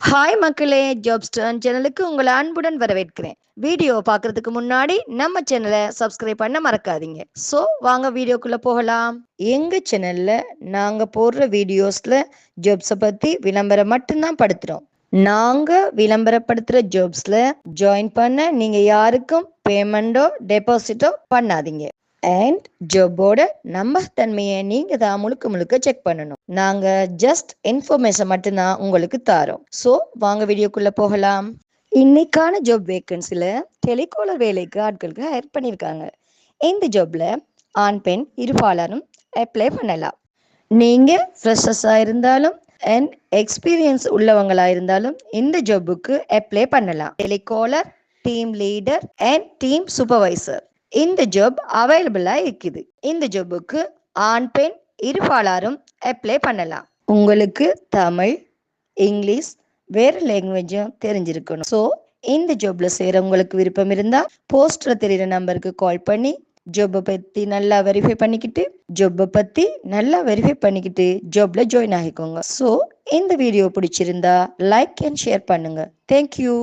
Hi மக்களே. ஜாப்ஸ்டர்ன் சேனலுக்கு உங்களை அன்புடன் வரவேற்கிறேன். வீடியோ பார்க்கறதுக்கு முன்னாடி நம்ம சேனலை சப்ஸ்கிரைப் பண்ண மறக்காதீங்க. ஸோ வாங்க வீடியோக்குள்ள போகலாம். எங்க சேனல்ல நாங்க போடுற வீடியோஸ்ல ஜாப்ஸை பத்தி விளம்பரம் மட்டும்தான் படுத்துறோம். நாங்க விளம்பரப்படுத்துற ஜாப்ஸ்ல ஜாயின் பண்ண நீங்க யாருக்கும் பேமெண்டோ டெபாசிட்டோ பண்ணாதீங்க. அண்ட் ஜோபோட நம்பகத்தன்மையை நீங்க தான் முழுக்க முழுக்க செக் பண்ணணும். நாங்க ஜஸ்ட் இன்ஃபர்மேஷன் மட்டும்தான் உங்களுக்கு தாரோம். ஸோ வாங்க வீடியோக்குள்ள போகலாம். இன்னைக்கான ஜாப் வேக்கன்சில டெலிகாலர் வேலைக்கு ஆட்களுக்கு ஹையர் பண்ணியிருக்காங்க இந்த ஜாப்ல ஆண் பெண் இருபாலரும் அப்ளை பண்ணலாம். நீங்க ஃப்ரெஷர்ஸா இருந்தாலும் அண்ட் எக்ஸ்பீரியன்ஸ் உள்ளவங்களா இருந்தாலும் இந்த ஜாபுக்கு அப்ளை பண்ணலாம். Telecaller team leader and team supervisor இந்த ஜாப் அவைலபிளா இருக்குது. இந்த ஜாபுக்கு ஆண் பெண் இருபாலாரும் அப்ளை பண்ணலாம். உங்களுக்கு தமிழ் இங்கிலீஷ் வேற லாங்குவேஜும் தெரிஞ்சிருக்கணும். ஸோ இந்த ஜாப்ல சேர உங்களுக்கு விருப்பம் இருந்தா போஸ்டர் தெரியுற நம்பருக்கு கால் பண்ணி ஜாப்பை பத்தி நல்லா வெரிஃபை பண்ணிக்கிட்டு ஜாப்பை பத்தி நல்லா வெரிஃபை பண்ணிக்கிட்டு ஜாப்ல ஜாயின் ஆகிக்கோங்க. ஸோ இந்த வீடியோ பிடிச்சிருந்தா லைக் அண்ட் ஷேர் பண்ணுங்க. Thank you